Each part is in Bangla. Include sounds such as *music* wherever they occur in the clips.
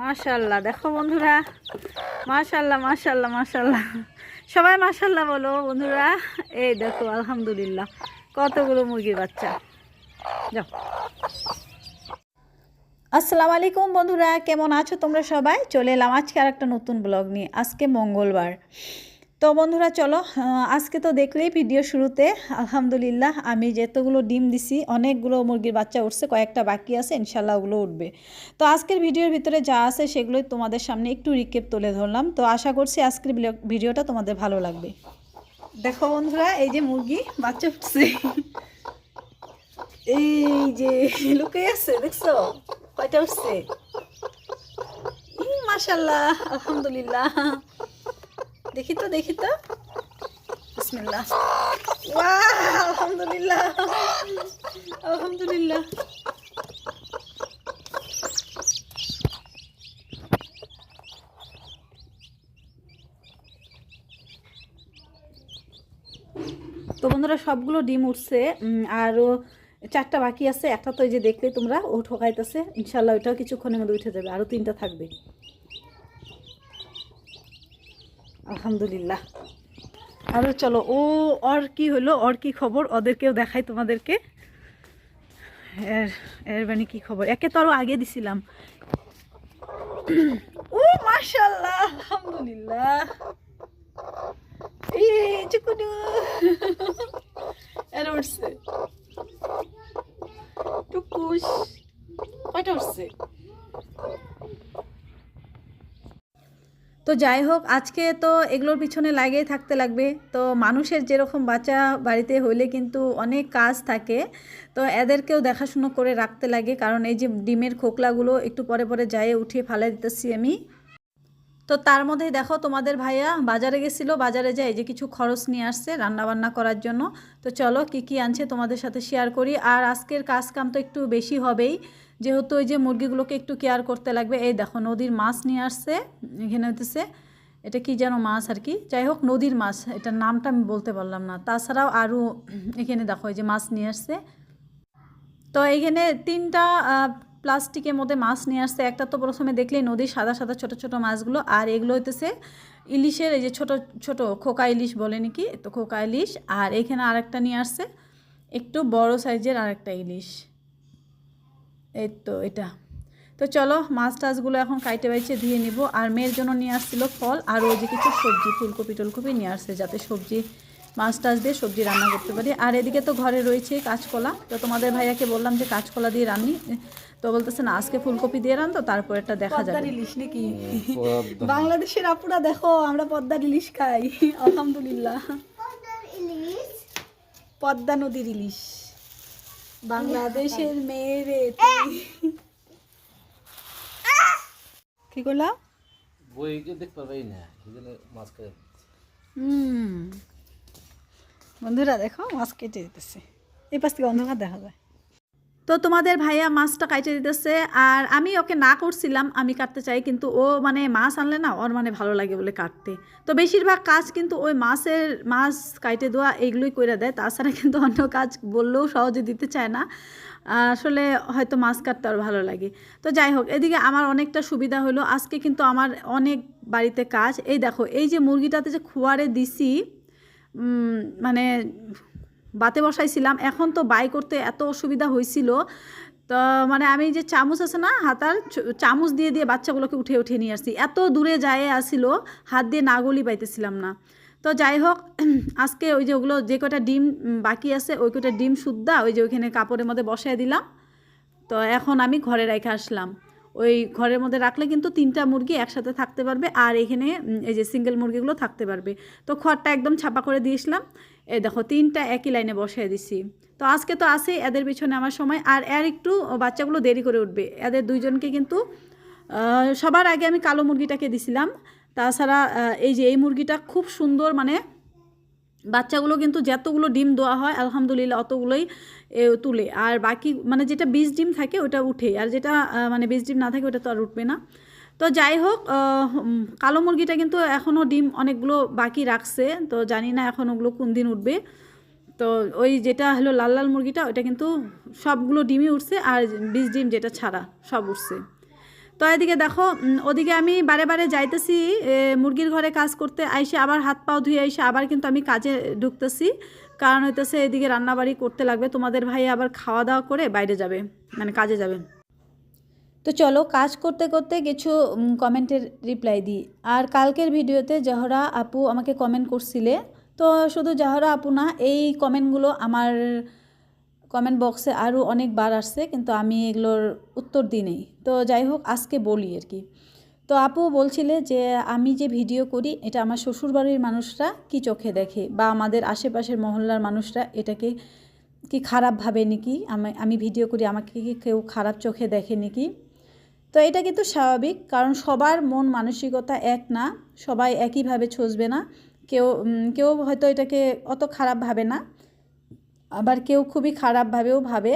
মাশাল্লাহ দেখো বন্ধুরা। মাশাল্লাহ মাশাল্লাহ মাশাল্লাহ সবাই মাশাল্লাহ বলো বন্ধুরা। এই দেখো, আলহামদুলিল্লাহ, কতগুলো মুরগির বাচ্চা। যাও। আসসালামু আলাইকুম বন্ধুরা, কেমন আছো তোমরা সবাই? চলে এলাম আজকে আর একটা নতুন ব্লগ নিয়ে। আজকে মঙ্গলবার। তো বন্ধুরা চলো আজকে তো দেখলেই ভিডিও শুরুতে। আলহামদুলিল্লাহ, আমি যেতগুলো ডিম দিছি, অনেকগুলো মুরগির বাচ্চা উঠছে, কয়েকটা বাকি আছে ইনশাল্লাহ ওগুলো উঠবে। তো আজকের ভিডিওর ভিতরে যা আছে সেগুলোই তোমাদের সামনে একটু রিকেপ তুলে ধরলাম। তো আশা করছি আজকের ভিডিও- ভিডিওটা তোমাদের ভালো লাগবে। দেখো বন্ধুরা, এই যে মুরগি বাচ্চা উঠছে। এই যে লুকে আছে, দেখছ? কয়টা উঠছে? মাশাল্লাহ আলহামদুলিল্লাহ। দেখি তো দেখি তো। তো বন্ধুরা, সবগুলো ডিম উঠছে আরও চারটা বাকি আছে। একটা তো এই যে দেখলে তোমরা, ও ঠকাইতেছে। ইনশাল্লাহ ওইটাও কিছুক্ষণের মধ্যে উঠে যাবে আরও তিনটা থাকবে। আলহামদুলিল্লাহ। আরও চলো, ও, ওর কি হলো? ওর কি খবর? ওদেরকেও দেখাই তোমাদেরকে। এর এর মানে কি খবর? একে তো আরও আগে দিছিলাম। ও মাশাল্লাহ আলহামদুলিল্লাহ। এর উঠছে। টুকুস। কয়টা উঠছে? তো যাই হোক, আজকে তো এগুলোর পিছনে লাগেই থাকতে লাগবে। তো মানুষের যেরকম বাচ্চা বাড়িতে হইলে কিন্তু অনেক কাজ থাকে। তো এদেরকেও দেখাশুনো করে রাখতে লাগে, কারণ এই যে ডিমের খোকলাগুলো একটু পরে পরে যায় উঠিয়ে ফালাই দিতেছি আমি। তো তার মধ্যেই দেখো তোমাদের ভাইয়া বাজারে গেছিল, বাজারে যায় যে কিছু খরচ নিয়ে আসছে রান্নাবান্না করার জন্য। তো চলো কি কি আনছে তোমাদের সাথে শেয়ার করি। আর আজকের কাজ কাম তো একটু বেশি হবেই। যেহেতু ওই যে মুরগিগুলোকে একটু কেয়ার করতে লাগবে, এই দেখো নদীর মাছ নিয়ে আসছে, এখানে হইতেছে, এটা কি যেন মাছ আর কি? যাই হোক, নদীর মাছ, এটার নামটা আমি বলতে পারলাম না। তাছাড়াও আরও এখানে দেখো এই যে মাছ নিয়ে আসছে। তো এইখানে তিনটা প্লাস্টিকের মধ্যে মাছ নিয়ে আসছে। একটা তো প্রথমে দেখলেই নদীর সাদা সাদা ছোট ছোট মাছগুলো, আর এগুলো হইতেছে ইলিশের এই যে ছোট ছোট খোকা ইলিশ বলে নাকি? তো খোকা ইলিশ, আর এইখানে আরেকটা নিয়ে আসছে, একটু বড় সাইজের আরেকটা ইলিশ। এই তো এটা। তো চলো মাছ টাছগুলো এখন কাইটে বাইচে ধুয়ে নিব। আর মেয়ের জন্য নিয়ে আসছিল ফল আর ওই যে কিছু সবজি ফুলকপি টুলকপি নিয়ে আসছে যাতে সবজি মাছ টাছ দিয়ে সবজি রান্না করতে পারি। আর এদিকে তো ঘরে রয়েছে কাঁচকলা। তো তোমাদের ভাইয়াকে বললাম যে কাঁচকলা দিয়ে রান্নি। তো বলতেছে না আজকে ফুলকপি দিয়ে রান তো তারপর একটা দেখা যাবে। ইলিশ নাকি? বাংলাদেশের আপুরা দেখো আমরা পদ্মার ইলিশ খাই। আলহামদুলিল্লাহ। পদ্মা নদীর ইলিশ। বাংলাদেশের মেয়েরে তুই। কি করলা? বইকে দেখতে পাবেই না মাছ খাই হুম। বন্ধুরা দেখো মাছ কেটে দিতেছে। এই পাশ থেকে অন্ধকার দেখা যায়। তো তোমাদের ভাইয়া মাছটা কাটে দিতেছে আর আমি ওকে না করছিলাম, আমি কাটতে চাই, কিন্তু ও মানে মাছ আনলে না ওর মানে ভালো লাগে বলে কাটতে। তো বেশিরভাগ কাজ কিন্তু ওই মাছের মাছ কাইটে দেওয়া এইগুলোই করে দেয়, তাছাড়া কিন্তু অন্য কাজ বললেও সহজে দিতে চায় না। আসলে হয়তো মাছ কাটতে আর ভালো লাগে। তো যাই হোক, এদিকে আমার অনেকটা সুবিধা হলো, আজকে কিন্তু আমার অনেক বাড়িতে কাজ। এই দেখো, এই যে মুরগিটাতে যে খোয়ারে দিছি মানে বাতে বসাইছিলাম। এখন তো বাই করতে এত অসুবিধা হয়েছিল তো মানে আমি যে চামচ আছে না, হাতার চামচ দিয়ে দিয়ে বাচ্চাগুলোকে উঠে উঠে নিয়ে আসছি। এত দূরে যায় আসছিল হাত দিয়ে নাগলি পাইতেছিলাম না। তো যাই হোক, *clears throat* আজকে ওই যে ওগুলো যে কটা ডিম বাকি আছে, ওই কটা ডিম শুদ্ধা ওই যে ওইখানে কাপড়ের মধ্যে বসায় দিলাম। তো এখন আমি ঘরে রেখে আসলাম। ওই ঘরের মধ্যে রাখলে কিন্তু তিনটা মুরগি একসাথে থাকতে পারবে আর এখানে এই যে সিঙ্গেল মুরগিগুলো থাকতে পারবে। তো খড়টা একদম ছাপা করে দিয়েছিলাম। এই দেখো, তিনটা একই লাইনে বসিয়ে দিছি। তো আজকে তো আছে এদের পিছনে আমার সময়। আর এর একটু বাচ্চাগুলো দেরি করে উঠবে। এদের দুইজনকে কিন্তু সবার আগে আমি কালো মুরগিটাকে দিছিলাম। তাছাড়া এই যে এই মুরগিটা খুব সুন্দর মানে বাচ্চাগুলো কিন্তু যতগুলো ডিম দেওয়া হয়, আলহামদুলিল্লাহ অতগুলোই তুলে। আর বাকি মানে যেটা বীজ ডিম থাকে ওটা উঠে আর যেটা মানে বীজ ডিম না থাকে ওটা তো আর উঠবে না। তো যাই হোক কালো মুরগিটা কিন্তু এখনও ডিম অনেকগুলো বাকি রাখছে। তো জানি না এখন ওগুলো কোন দিন উঠবে। তো ওই যেটা হলো লাল লাল মুরগিটা ওটা কিন্তু সবগুলো ডিমই উঠছে। আর বীজ ডিম যেটা ছাড়া সব উঠছে। তো এদিকে দেখো ওদিকে আমি বারে বারে যাইতেছি মুরগির ঘরে কাজ করতে। আইসে আবার হাত পাও ধুয়ে আইসে আবার কিন্তু আমি কাজে ঢুকতেছি। কারণ হইতেছে এদিকে রান্নাবাড়ি করতে লাগবে। তোমাদের ভাই আবার খাওয়া দাওয়া করে বাইরে যাবে মানে কাজে যাবে। তো চলো, কাজ করতে করতে কিছু কমেন্টের রিপ্লাই দিই। আর কালকের ভিডিওতে জহরা আপু আমাকে কমেন্ট করছিলে। তো শুধু জহরা আপু না, এই কমেন্টগুলো আমার কমেন্ট বক্সে আরও অনেকবার আসছে, কিন্তু আমি এগুলোর উত্তর দিই নেই তো যাই হোক, আজকে বলি আর কি। তো আপু বলছিলে যে আমি যে ভিডিও করি, এটা আমার শ্বশুরবাড়ির মানুষরা কি চোখে দেখে? বা আমাদের আশেপাশের মহল্লার মানুষরা এটাকে কি খারাপ ভাবে নাকি? আমি আমি ভিডিও করি, আমাকে কি কেউ খারাপ চোখে দেখে নাকি? তো এটা কিন্তু স্বাভাবিক, কারণ সবার মন মানসিকতা এক না, সবাই একইভাবে ছসবে না। কেউ কেউ হয়তো এটাকে অত খারাপ ভাবে না। আবার কেউ খুবই খারাপভাবেও ভাবে।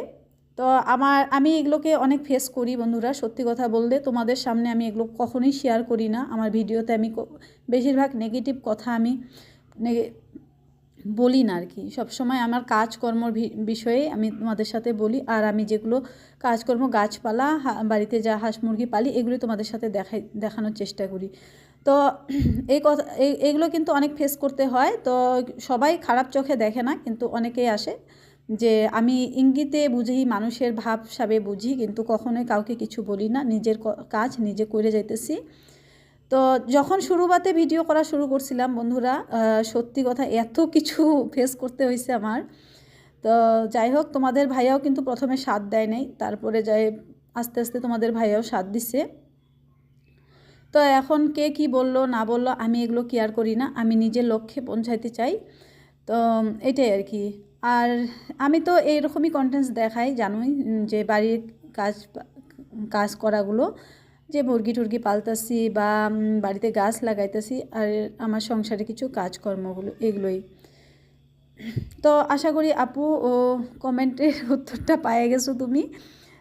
তো আমার, আমি এগুলোকে অনেক ফেস করি বন্ধুরা, সত্যি কথা বলতে। তোমাদের সামনে আমি এগুলো কখনোই শেয়ার করি না। আমার ভিডিওতে আমি বেশিরভাগ নেগেটিভ কথা আমি বলি না আর কি। সবসময় আমার কাজকর্মর বিষয়ে আমি তোমাদের সাথে বলি। আর আমি যেগুলো কাজকর্ম গাছপালা বাড়িতে যা হাঁস মুরগি পালি, এগুলো তোমাদের সাথে দেখাই, দেখানোর চেষ্টা করি। তো এই কথা, এই- এগুলো কিন্তু অনেক ফেস করতে হয়। তো সবাই খারাপ চোখে দেখে না, কিন্তু অনেকেই আসে যে, আমি ইঙ্গিতে বুঝি, মানুষের ভাব সাবে বুঝি, কিন্তু কখনোই কাউকে কিছু বলি না, নিজের কাজ নিজে করে যাইতেছি। তো যখন শুরুবাতে ভিডিও করা শুরু করছিলাম, বন্ধুরা সত্যি কথা এত কিছু *laughs* ফেস করতে হয়েছে আমার। তো যাই হোক, তোমাদের ভাইয়াও কিন্তু প্রথমে সাথ দেয় নাই, তারপরে যাই, আস্তে আস্তে তোমাদের ভাইয়াও সাথ দিছে। তো এখন কে কি বলল, না বলল, আমি এগুলো কেয়ার করি না, আমি নিজের লক্ষ্যে পৌঁছাইতে চাই। তো এটাই আর কি। আর আমি তো এইরকমই কন্টেন্টস দেখাই, জানোই যে বাড়ির কাজ কাজ করাগুলো, যে মুরগি টুরগি পালতাছি বা বাড়িতে গাছ লাগাইতেছি আর আমার সংসারে কিছু কাজকর্মগুলো এগুলোই। তো আশা করি আপু ও কমেন্টের উত্তরটা পায়ে গেছো তুমি।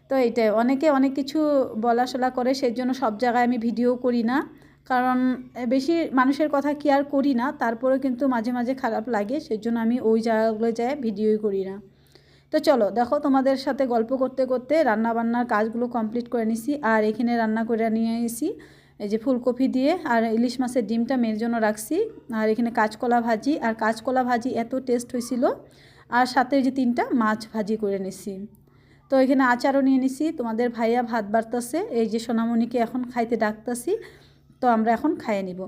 তো এইটাই অনেকে অনেক কিছু বলাশলা করে সেই জন্য সব জায়গায় আমি ভিডিও করি না। কারণ বেশি মানুষের কথা কেয়ার করি না তারপরে কিন্তু মাঝে মাঝে খারাপ লাগে সেই জন্য আমি ওই জায়গাগুলো যায় ভিডিওই করি না। তো চলো, দেখো তোমাদের সাথে গল্প করতে করতে রান্না বান্নার কাজগুলো কমপ্লিট করে নিছি, আর এখানে রান্না করে নিয়ে এসি এই যে ফুলকপি দিয়ে, আর ইলিশ মাছের ডিমটা মেয়ের জন্য রাখছি, আর এখানে কাঁচকলা ভাজি, আর কাঁচকলা ভাজি এত টেস্ট হয়েছিল, আর সাথে যে তিনটা মাছ ভাজি করে নিছি। তো এখানে আচারও নিয়ে নিছি। তোমাদের ভাইয়া ভাত বাড়তাছে। এই যে সোনামণিকে এখন খাইতে ডাকতাছি। তো আমরা এখন খাইয়ে নিব।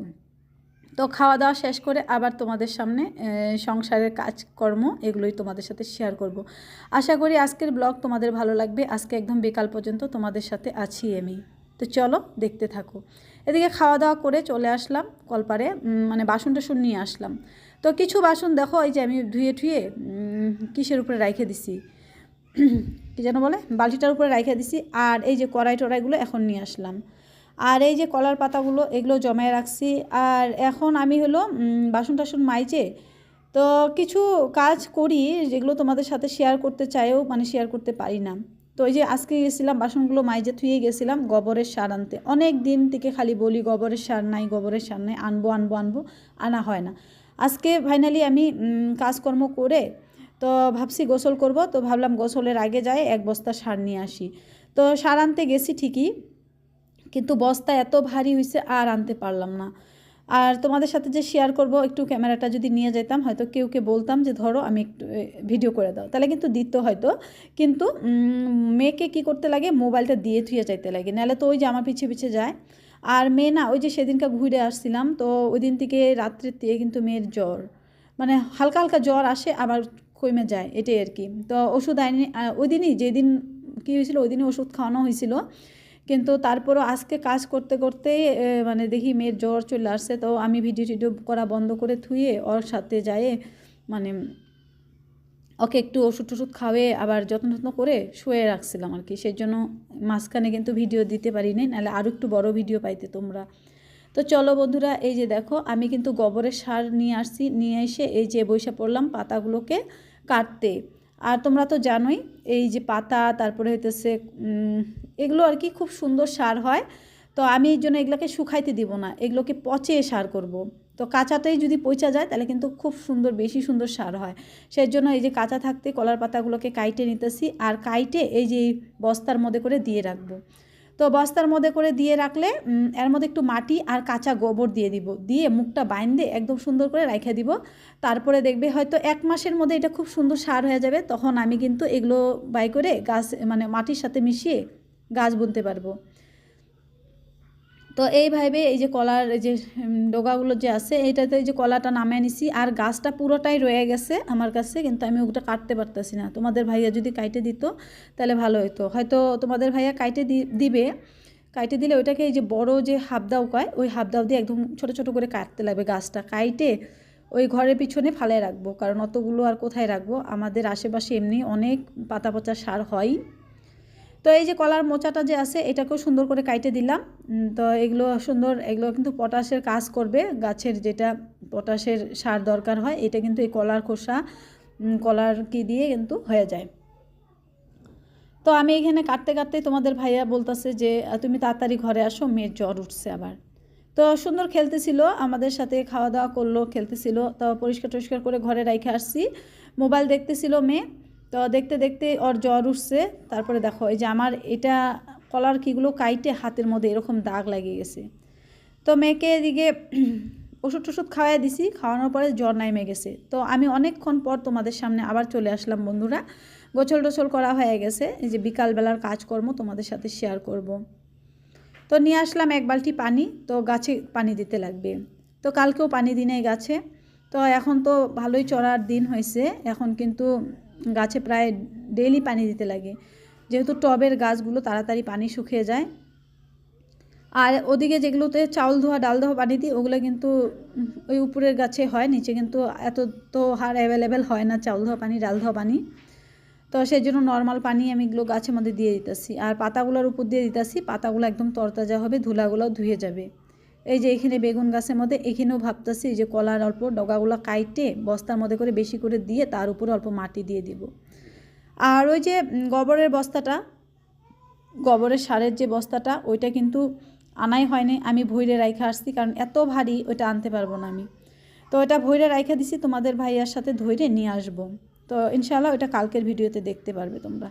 তো খাওয়া দাওয়া শেষ করে আবার তোমাদের সামনে সংসারের কাজকর্ম এগুলোই তোমাদের সাথে শেয়ার করব। আশা করি আজকের ব্লগ তোমাদের ভালো লাগবে। আজকে একদম বিকাল পর্যন্ত তোমাদের সাথে আছি আমি। তো চলো দেখতে থাকো। এদিকে খাওয়া দাওয়া করে চলে আসলাম কলপারে মানে বাসন টাসন নিয়ে আসলাম। তো কিছু বাসন দেখো এই যে আমি ধুয়ে উম, কিসের উপরে রাইখে দিছি? কী যেন বলে? বালতিটার উপরে রাইখে দিছি আর এই যে কড়াই টড়াইগুলো এখন নিয়ে আসলাম। আর এই যে কলার পাতাগুলো, এগুলো জমায় রাখছি। আর এখন আমি হলো বাসন টাসন মাইজে তো কিছু কাজ করি যেগুলো তোমাদের সাথে শেয়ার করতে চাইও মানে শেয়ার করতে পারি না। তো ওই যে আজকে গেছিলাম, বাসনগুলো মাইজে থুয়ে গেছিলাম গোবরের সার আনতে। অনেক দিন থেকে খালি বলি গোবরের সার নাই, গোবরের সার নাই, আনব আনব আনব, আনা হয় না। আজকে ফাইনালি আমি কাজকর্ম করে তো ভাবছি গোসল করব, তো ভাবলাম গোসলের আগে যাই, এক বস্তা সার নিয়ে আসি। তো সার আনতে গেছি ঠিকই, কিন্তু বস্তা এত ভারী হয়েছে আর আনতে পারলাম না। আর তোমাদের সাথে যে শেয়ার করব, একটু ক্যামেরাটা যদি নিয়ে যেতাম হয়তো কেউকে বলতাম যে, ধরো আমি একটু ভিডিও করে দাও। তাহলে কিন্তু দিত হয়তো, কিন্তু মেয়েকে কি করতে লাগে, মোবাইলটা দিয়ে থুয়ে চাইতে লাগে। নাহলে তো ওই যে আমার পিছিয়ে পিছিয়ে যায়। আর মেয়ে না, ওই যে সেদিনকে ঘুরে আসছিলাম, তো ওই দিন থেকে রাত্রের থেকে কিন্তু মেয়ের জ্বর। মানে হালকা হালকা জ্বর আসে, আবার কমে যায়, এটাই আর কি তো ওষুধ আইনি ওই দিনই, যেদিন কী হয়েছিল, ওই দিনই ওষুধ খাওয়ানো হয়েছিল। কিন্তু তারপরও আজকে কাজ করতে করতে মানে দেখি মেয়ের জ্বর চলে আসছে, তো আমি ভিডিও টিডিও করা বন্ধ করে থুয়ে ওর সাথে যায় মানে ওকে একটু ওষুধ টষুধ খাওয়ে আবার যত্ন যত্ন করে শুয়ে রাখছিলাম আর কি সেই জন্য মাঝখানে কিন্তু ভিডিও দিতে পারিনি, নাহলে আরও একটু বড় ভিডিও পাইতে তোমরা। তো চলো বন্ধুরা, এই যে দেখো, আমি কিন্তু গোবরের সার নিয়ে আসছি, নিয়ে এসে এই যে বৈশা পড়লাম পাতাগুলোকে কাটতে। আর তোমরা তো জানোই, এই যে পাতা, তারপরে হইতেছে এগুলো আর কি খুব সুন্দর সার হয়। তো আমি এই জন্য এগুলোকে শুকাইতে দিব না, এগুলোকে পচে সার করব। তো কাঁচাতেই যদি পচা যায়, তাহলে কিন্তু খুব সুন্দর, বেশি সুন্দর সার হয়। সেই জন্য এই যে কাঁচা থাকতে কলার পাতাগুলোকে কাইটে নিতেছি, আর কাইটে এই যে বস্তার মধ্যে করে দিয়ে রাখব। তো বস্তার মধ্যে করে দিয়ে রাখলে এর মধ্যে একটু মাটি আর কাঁচা গোবর দিয়ে দিব। দিয়ে মুখটা বাইন্দে একদম সুন্দর করে রেখে দিব। তারপরে দেখবে হয়তো এক মাসের মধ্যে এটা খুব সুন্দর সার হয়ে যাবে, তখন আমি কিন্তু এগুলো বাই করে গাছ মানে মাটির সাথে মিশিয়ে গাছ বুনতে পারব। তো এইভাবে এই যে কলার এই যে ডোগাগুলো যে আছে, এইটাতে এই যে কলাটা নামিয়ে নিছি, আর গাছটা পুরোটাই রয়ে গেছে আমার কাছে, কিন্তু আমি ওটা কাটতে পারতেছি না। তোমাদের ভাইয়া যদি কাইটে দিত, তাহলে ভালো হতো হয়তো তোমাদের ভাইয়া কাইটে দিবে, কাইটে দিলে ওইটাকে এই যে বড় যে হাবদাও কয়, ওই হাবদাও দিয়ে একদম ছোট ছোট করে কাটতে লাগবে গাছটা। কাইটে ওই ঘরের পিছনে ফালায় রাখব, কারণ অতগুলো আর কোথায় রাখব? আমাদের আশেপাশে এমনি অনেক পাতা পচা সার হয়। তো এই যে কলার মোচাটা যে আছে, এটাকেও সুন্দর করে কাইটে দিলাম। তো এগুলো সুন্দর, এগুলো কিন্তু পটাশের কাজ করবে। গাছের যেটা পটাশের সার দরকার হয়, এটা কিন্তু এই কলার খোসা কলার কি দিয়ে কিন্তু হয়ে যায়। তো আমি এখানে কাটতে কাটতে তোমাদের ভাইয়া বলতেছে যে তুমি তাড়াতাড়ি ঘরে আসো, মেয়ের জ্বর উঠছে আবার। তো সুন্দর খেলতেছিল, আমাদের সাথে খাওয়া দাওয়া করল, খেলতেছিল। তো পরিষ্কার টরিষ্কার করে ঘরে রেখে আসছি। মোবাইল দেখতেছিল মেয়ে। তো দেখতে দেখতে ওর জ্বর উঠছে। তারপরে দেখো, এই যে আমার এটা কলার কিগুলো কাইটে হাতের মধ্যে এরকম দাগ লাগিয়ে গেছে। তো মেয়েকে এদিকে *clears throat* ওষুধ টষুধ খাওয়াই দিছি, খাওয়ানোর পরে জ্বর নাইমে গেছে। তো আমি অনেকক্ষণ পর তোমাদের সামনে আবার চলে আসলাম বন্ধুরা। গোছল টোছল করা হয়ে গেছে, এই যে বিকালবেলার কাজকর্ম তোমাদের সাথে শেয়ার করব। তো নিয়ে আসলাম এক বালতি পানি, তো গাছে পানি দিতে লাগবে। তো কালকেও পানি দিনে গাছে। তো এখন তো ভালোই চড়ার দিন হয়েছে, এখন কিন্তু গাছে প্রায় ডেইলি পানি দিতে লাগে। যেহেতু টবের গাছগুলো তাড়াতাড়ি পানি শুকিয়ে যায়। আর ওদিকে যেগুলোতে চাউল ধোয়া, ডাল ধোয়া পানি দিই, ওগুলো কিন্তু ওই উপরের গাছে হয়, নিচে কিন্তু এত তো হার অ্যাভেলেবেল হয় না, চাউল ধোয়া পানি, ডাল ধোয়া পানি। তো সেই জন্য নর্মাল পানি আমি এগুলো গাছের মধ্যে দিয়ে দিতেছি। আর পাতাগুলোর উপর দিয়ে দিতেছি, পাতাগুলো একদম তরতাজা হবে, ধুলাগুলোও ধুয়ে যাবে। এই যে এখানে বেগুন গাছের মধ্যে, এখানেও ভাবতেছি যে কলার অল্প ডগাগুলো কাইটে বস্তার মধ্যে করে বেশি করে দিয়ে তার উপরে অল্প মাটি দিয়ে দিব। আর ওই যে গোবরের বস্তাটা, গোবরের সারের যে বস্তাটা, ওইটা কিন্তু আনাই হয়নি, আমি ভৈরে রাইখা আসছি কারণ এত ভারী ওইটা আনতে পারব না আমি। তো ওটা ভৈরে রাইখা দিছি, তোমাদের ভাইয়ার সাথে ধইরে নিয়ে আসব। তো ইনশাআল্লাহ ওইটা কালকের ভিডিওতে দেখতে পারবে তোমরা।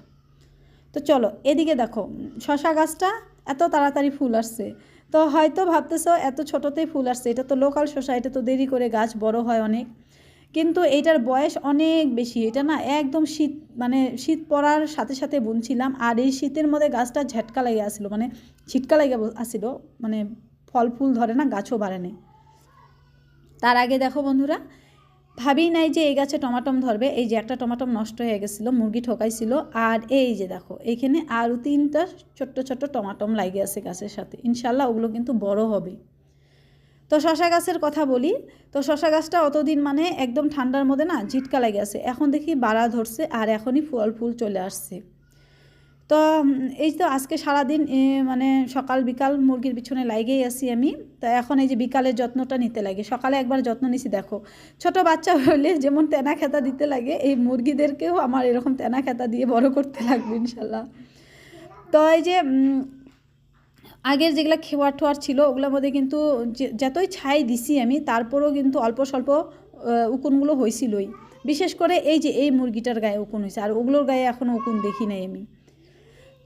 তো চলো, এদিকে দেখো শশা গাছটা এত তাড়াতাড়ি ফুল আসছে। তো হয়তো ভাবতেছ, এত ছোটতেই ফুল আসছে, এটা তো লোকাল সোসাইটি এটা তো দেরি করে গাছ বড় হয় অনেক। কিন্তু এইটার বয়স অনেক বেশি, এটা না একদম শীত মানে শীত পড়ার সাথে সাথে বুনছিলাম, আর এই শীতের মধ্যে গাছটা ঝেটকা লেগে আসলো মানে ছিটকা লেগে আসিল মানে ফল ফুল ধরে না, গাছও বাড়েনি তার আগে দেখো বন্ধুরা ভাবি নাই যে এই গাছে টমাটম ধরবে। এই যে একটা টমাটম নষ্ট হয়ে গেছিল, মুরগি ঠকাইছিল, আর এই যে দেখো এইখানে আরও তিনটা ছোট্ট ছোট্ট টমাটম লাগে আছে গাছের সাথে। ইনশাল্লাহ ওগুলো কিন্তু বড় হবে। তো শশা গাছের কথা বলি, তো শশা গাছটা অতদিন মানে একদম ঠান্ডার মধ্যে না ঝিটকা লেগে আছে। এখন দেখি বাড়া ধরছে, আর এখনই ফল ফুল চলে আসছে। তো এই তো আজকে সারাদিন মানে সকাল, বিকাল মুরগির পিছনে লাগেই আছি আমি। তো এখন এই যে বিকালের যত্নটা নিতে লাগে। সকালে একবার যত্ন নিছি, দেখো। ছোট বাচ্চা হলে যেমন তেনা খেতা দিতে লাগে, এই মুরগিদেরকেও আমার এরকম তেনা খেতা দিয়ে বড় করতে লাগবে, ইনশাল্লাহ। তো এই যে আগের যেগুলো খেওয়ার ঠোয়ার ছিল, ওগুলোর মধ্যে কিন্তু যতই ছাই দিছি আমি, তারপরেও কিন্তু অল্প স্বল্প উকুনগুলো হয়েছিলই বিশেষ করে এই যে এই মুরগিটার গায়ে উকুন হয়েছে আর ওগুলোর গায়ে এখনও উকুন দেখি নাই আমি।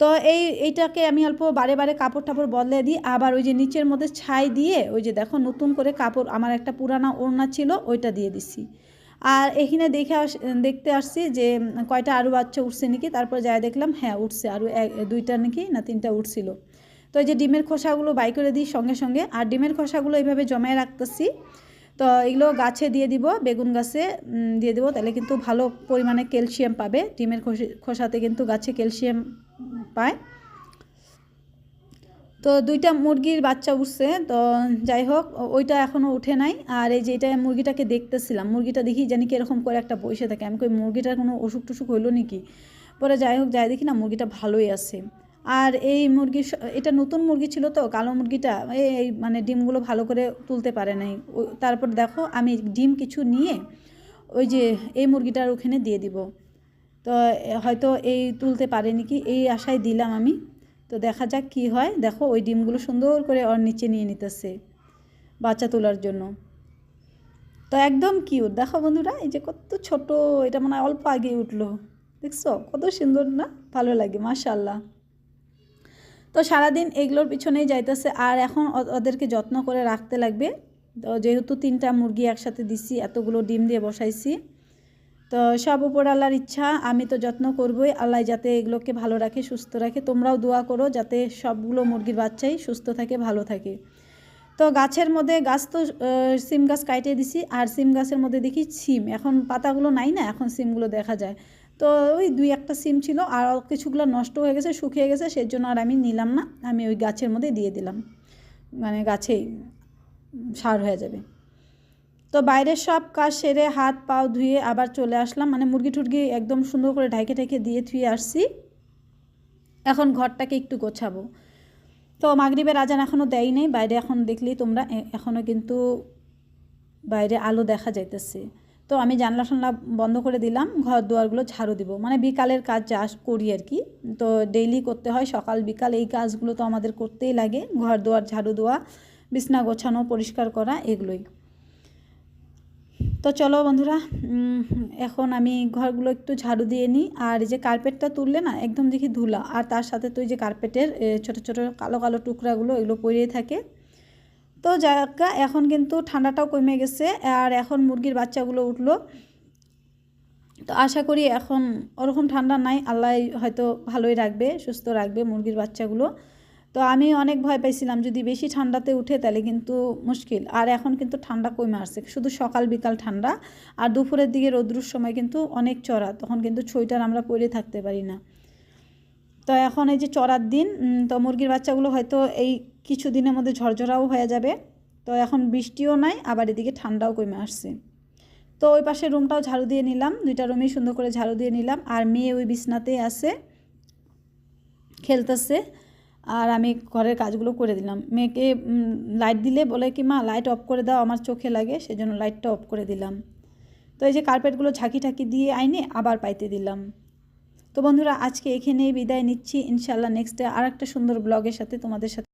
তো এই, এইটাকে আমি অল্প বারে বারে কাপড় টাপড় বদলে দিই। আবার ওই যে নিচের মধ্যে ছাই দিয়ে ওই যে দেখো নতুন করে কাপড়, আমার একটা পুরানা ওড়না ছিল, ওইটা দিয়ে দিছি। আর এখানে দেখে আস, দেখতে আসছি যে কয়টা আরও বাচ্চা উঠছে নাকি, তারপর যাই দেখলাম হ্যাঁ উঠছে। আরও দুইটা নাকি না তিনটা উঠছিল। তো এই যে ডিমের খোসাগুলো বাই করে দিই সঙ্গে সঙ্গে। আর ডিমের খোসাগুলো এইভাবে জমায় রাখতেছি। তো এগুলো গাছে দিয়ে দিব, বেগুন গাছে দিয়ে দেবো, তাহলে কিন্তু ভালো পরিমাণে ক্যালসিয়াম পাবে। ডিমের খোসে, খোসাতে কিন্তু গাছে ক্যালসিয়াম পায়। তো দুইটা মুরগির বাচ্চা উঠছে, তো যাই হোক ওইটা এখনও উঠে নাই। আর এই যে এটা মুরগিটাকে দেখতেছিলাম, মুরগিটা দেখি জানি কি এরকম করে একটা বসে থাকে। আমি কই, মুরগিটার কোনো অসুখ টসুখ হইল নাকি? পরে যাই হোক, যাই দেখি না, মুরগিটা ভালোই আছে। আর এই মুরগি এটা নতুন মুরগি ছিল তো, কালো মুরগিটা, এই মানে ডিমগুলো ভালো করে তুলতে পারে নাই। তারপর দেখো, আমি ডিম কিছু নিয়ে ওই যে এই মুরগিটার ওখানে দিয়ে দিব। তো হয়তো এই তুলতে পারেনি কি? এই আশায় দিলাম আমি। তো দেখা যাক কি হয়। দেখো, ওই ডিমগুলো সুন্দর করে ওর নিচে নিয়ে নিতেছে বাচ্চা তোলার জন্য। তো একদম কিউট দেখো বন্ধুরা, এই যে কত ছোট, এটা মনে অল্প আগে উঠল। দেখছ? কত সুন্দর না? ভালো লাগে মাশাল্লাহ তো সারাদিন এগুলোর পিছনেই যাইতেছে। আর এখন ওদেরকে যত্ন করে রাখতে লাগবে। তো যেহেতু তিনটা মুরগি একসাথে দিছি, এতগুলো ডিম দিয়ে বসাইছি। তো সব উপর আল্লাহর ইচ্ছা, আমি তো যত্ন করবই। আল্লাহ যাতে এগুলোকে ভালো রাখে, সুস্থ রাখে। তোমরাও দোয়া করো যাতে সবগুলো মুরগির বাচ্চাই সুস্থ থাকে, ভালো থাকে। তো গাছের মধ্যে গাছ তো সিম গাছ কাটে দিছি। আর সিম গাছের মধ্যে দেখি সিম। এখন পাতাগুলো নাই না, এখন সিমগুলো দেখা যায়। তো ওই দুই একটা সিম ছিল আর কিছুগুলো নষ্ট হয়ে গেছে, শুকিয়ে গেছে সেই জন্য আর আমি নিলাম না। আমি ওই গাছের মধ্যে দিয়ে দিলাম। মানে গাছেই সার হয়ে যাবে। তো বাইরের সব কাজ সেরে হাত পাও ধুয়ে আবার চলে আসলাম। মানে মুরগি টুরগি একদম সুন্দর করে ঢাকে ঢাকে দিয়ে ধুয়ে আসছি। এখন ঘরটাকে একটু গোছাবো। তো মাগরিবের আজান এখনও দেয় নেই। বাইরে এখন দেখলেই তোমরা এখনও কিন্তু বাইরে আলো দেখা যাইতেছে। তো আমি জানলা টানলা বন্ধ করে দিলাম, ঘর দুয়ারগুলো ঝাড়ু দিব। মানে বিকালের কাজ যা করি আর কি। তো ডেইলি করতে হয়, সকাল, বিকাল এই কাজগুলো তো আমাদের করতেই লাগে। ঘর দুয়ার, ঝাড়ু দেওয়া, বিছনা গোছানো, পরিষ্কার করা, এগুলোই। তো চলো বন্ধুরা এখন আমি ঘরগুলো একটু ঝাড়ু দিয়ে নিই। আর এই যে কার্পেটটা তুললে না, একদম দেখি ধুলা। আর তার সাথে তো এই যে কার্পেটের ছোট ছোট কালো কালো টুকরাগুলো এগুলো পড়েই থাকে। তো জায়গা এখন কিন্তু ঠান্ডাটাও কমে গেছে। আর এখন মুরগির বাচ্চাগুলো উঠল। তো আশা করি এখন ওরকম ঠান্ডা নাই। আল্লাহ হয়তো ভালোই রাখবে, সুস্থ রাখবে মুরগির বাচ্চাগুলো। তো আমি অনেক ভয় পাইছিলাম, যদি বেশি ঠান্ডাতে উঠে তাহলে কিন্তু মুশকিল। আর এখন কিন্তু ঠান্ডা কমে আসছে, শুধু সকাল বিকাল ঠান্ডা আর দুপুরের দিকে রৌদ্রুর সময় কিন্তু অনেক চড়া, তখন কিন্তু সোয়েটার আমরা পরে থাকতে পারি না। তো এখন এই যে চড়ার দিন তো মুরগির বাচ্চাগুলো হয়তো এই কিছু দিনের মধ্যে ঝরঝরাও হয়ে যাবে। তো এখন বৃষ্টিও নাই, আবার এদিকে ঠান্ডাও কমে আসছে। তো ওই পাশে রুমটাও ঝাড়ু দিয়ে নিলাম, দুইটা রুমেই সুন্দর করে ঝাড়ু দিয়ে নিলাম। আর মেয়ে ওই বিছনাতেই আছে, খেলতেছে। আর আমি ঘরের কাজগুলো করে দিলাম। মেয়েকে লাইট দিলে বলে কি, মা লাইট অফ করে দাও, আমার চোখে লাগে। সেজন্য লাইটটা অফ করে দিলাম। তো এই যে কার্পেটগুলো ঝাঁকি ঠাকি দিয়ে আইনে আবার পাইতে দিলাম। তো বন্ধুরা, আজকে এখানেই বিদায় নিচ্ছি। ইনশাল্লাহ নেক্সট ডে আর একটা সুন্দর ব্লগের সাথে তোমাদের সাথে